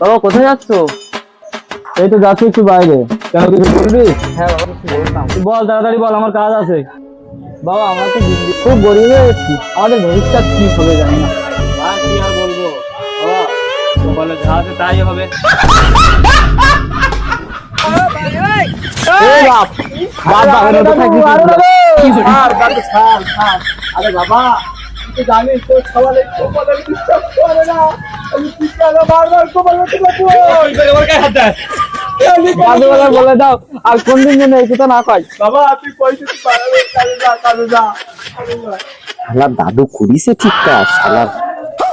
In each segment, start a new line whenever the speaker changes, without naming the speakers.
বাবা কোথায় যাচ্ছ?
এই তো যাচ্ছি একটু বাইরে। কেন কিছু বলবি?
হ্যাঁ বাবা
তুই বল তাড়াতাড়ি বল আমার কাজ আছে।
বাবা আমরা তো খুব গরিব হয়ে এসেছি আমাদের ভবিষ্যৎ কি হবে জানি না।
আর কি আর বলব? বাবা বলে যা আছে তাই হবে? আরে বাবা জানিস তো সবাই বিশ্বাস করে না।
বলে দাও আর কোনদিন যেন এই কথা না কয়
বাবা তুই।
শালার দাদু করিছে ঠিক কাজ শালার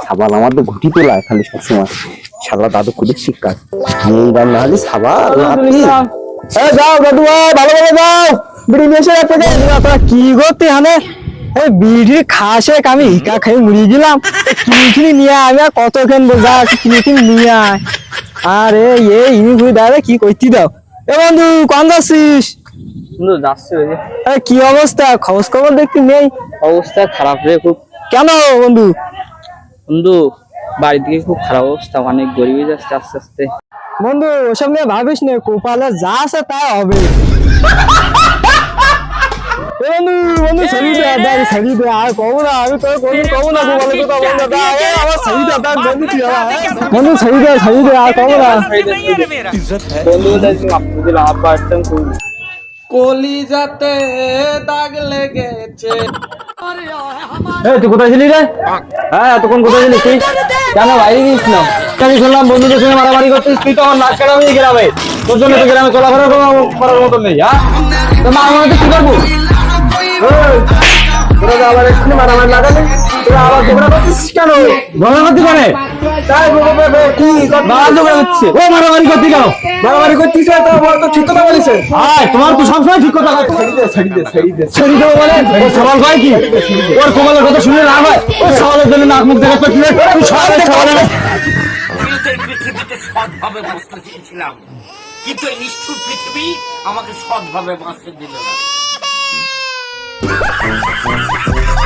সাবাল আমাদের ঘুটি তোলায় খালি সবসময়। শালা দাদু করিস ঠিক কাজ না হলে সাবাল যাও দাদু ভাই, ভালো ভালো যাও। বিড়ি নিয়ে এসে কি? করতে হানে এই বিড়ি খাসে আমি হিকা মুড়ি গেলাম নিয়ে আমি আর কিনি নিয়ে আয়। আরে এ ইনি ঘুরি দাদা কি করতি দাও? এ বন্ধু যাচ্ছিস?
যাচ্ছে যে।
এ, কি অবস্থা? খবর খবর দেখতে নেই।
অবস্থা খারাপ রে খুব।
কেন বন্ধু?
বন্ধু বাড়ি থেকে খুব খারাপ অবস্থা অনেক গরিব যাচ্ছে আস্তে আস্তে।
বন্ধু ওসব নিয়ে ভাবিস না কপালে যা আছে তা হবে। বন্ধু বন্ধু ছবি দে আর কব না আমি তোর কোনদিন কব না কপালে কথা বল না আমার ছবি দে বন্ধু তুই আমার, বন্ধু ছবি দে ছবি দে আর কব না।
বন্ধু আপনি দিলে আব্বা একদম খুব
কলিজাতে দাগ লেগেছে।
এই তুই কোথায় ছিলি রে? হ্যাঁ এতক্ষণ কোথায় ছিলি তুই?
কেন বাইরে
আমি শুনলাম বন্ধুদের সঙ্গে মারামারি করছিস তুই তো আমার নাক কেটে হয়ে গ্রামে? তোর জন্য তো গ্রামে চলাফেরা কোনো করার মতন নেই হ্যাঁ? তো মা আমার কি করব? তোরা তো আবার এক্ষুনি মারামারি লাগালে তোরা আবার ঝগড়া করছিস কেন? ঝগড়া করতে পারে? তাই কি বাবা ঝগড়া করছে। ও মারামারি করতে কেন মারামারি করছিস তো বল তো ঠিক কথা বলিস। হ্যাঁ তোমার তো সবসময় ঠিক কথা কয় ছেড়ে দে ছেড়ে দে ছেড়ে দে। ছেড়ে দেবো বলে? ও সওয়াল ভাই কি? ওর কোমলের কথা শুনে লাভ হয়? ও সওয়ালের জন্য নাক মুখ দেখে তুই সওয়ালের সওয়ালের
আমিও তো এই পৃথিবীতে সৎভাবে বাঁচতে চেয়েছিলাম। কিন্তু এই নিষ্ঠুর পৃথিবী আমাকে সৎভাবে বাঁচতে দিল না। Thank you.